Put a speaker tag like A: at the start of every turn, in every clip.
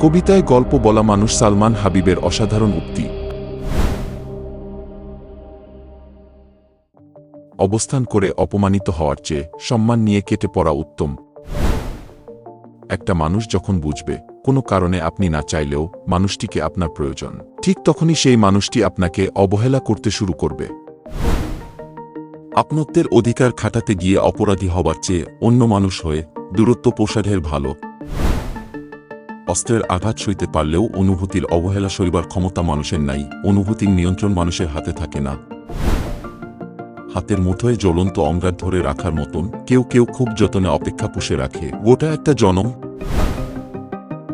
A: কবিতায় গল্প বলা মানুষ সালমান হাবিবের অসাধারণ উক্তি। অবস্থান করে অপমানিত হওয়ার চেয়ে সম্মান নিয়ে কেটে পড়া উত্তম। একটা মানুষ যখন বুঝবে, কোনো কারণে আপনি না চাইলেও মানুষটিকে আপনার প্রয়োজন। ঠিক তখনই সেই মানুষটি আপনাকে অবহেলা করতে শুরু করবে। আপনত্বের অধিকার খাটাতে গিয়ে অপরাধী হবার চেয়ে অন্য মানুষ হয়ে দূরত্ব প্রসারের ভালো অস্ত্রের আঘাত সইতে পারলেও অনুভূতির অবহেলা সইবার ক্ষমতা মানুষের নাই, অনুভূতির নিয়ন্ত্রণ মানুষের হাতে থাকে না। হাতের মুঠোয় জ্বলন্ত অঙ্গার ধরে রাখার মতন কেউ কেউ খুব যতনে অপেক্ষা পুষে রাখে। গোটা একটা জনম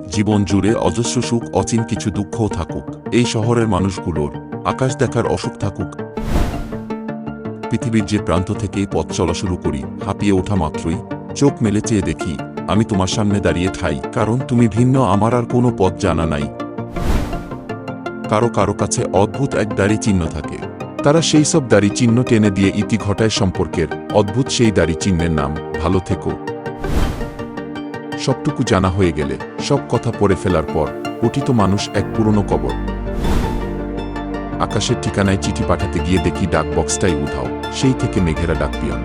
A: জীবন জুড়ে অজস্র সুখ, অচিন কিছু দুঃখও থাকুক। এই শহরের মানুষগুলোর আকাশ দেখার অসুখ থাকুক। পৃথিবীর যে প্রান্ত থেকেই পথ চলা শুরু করি, হাঁপিয়ে ওঠা মাত্রই চোখ মেলে চেয়ে দেখি আমি তোমার সামনে দাঁড়িয়ে ঠাই কারণ তুমি ভিন্ন, আমার আর কোনো পথ জানা নাই। কারও কারও কাছে অদ্ভুত এক দাড়ি চিহ্ন থাকে। তারা সেই সব দাড়ি চিহ্ন টেনে দিয়ে ইতি ঘটায় সম্পর্কের। অদ্ভুত সেই দাড়ি চিহ্নের নাম, ভালো থেকো। সবটুকু জানা হয়ে গেলে, সব কথা পড়ে ফেলার পর পতিত মানুষ এক পুরনো কবর। আকাশের ঠিকানায় চিঠি পাঠাতে গিয়ে দেখি ডাক বক্সটাই উধাও, সেই থেকে মেঘেরা ডাক পিয়ন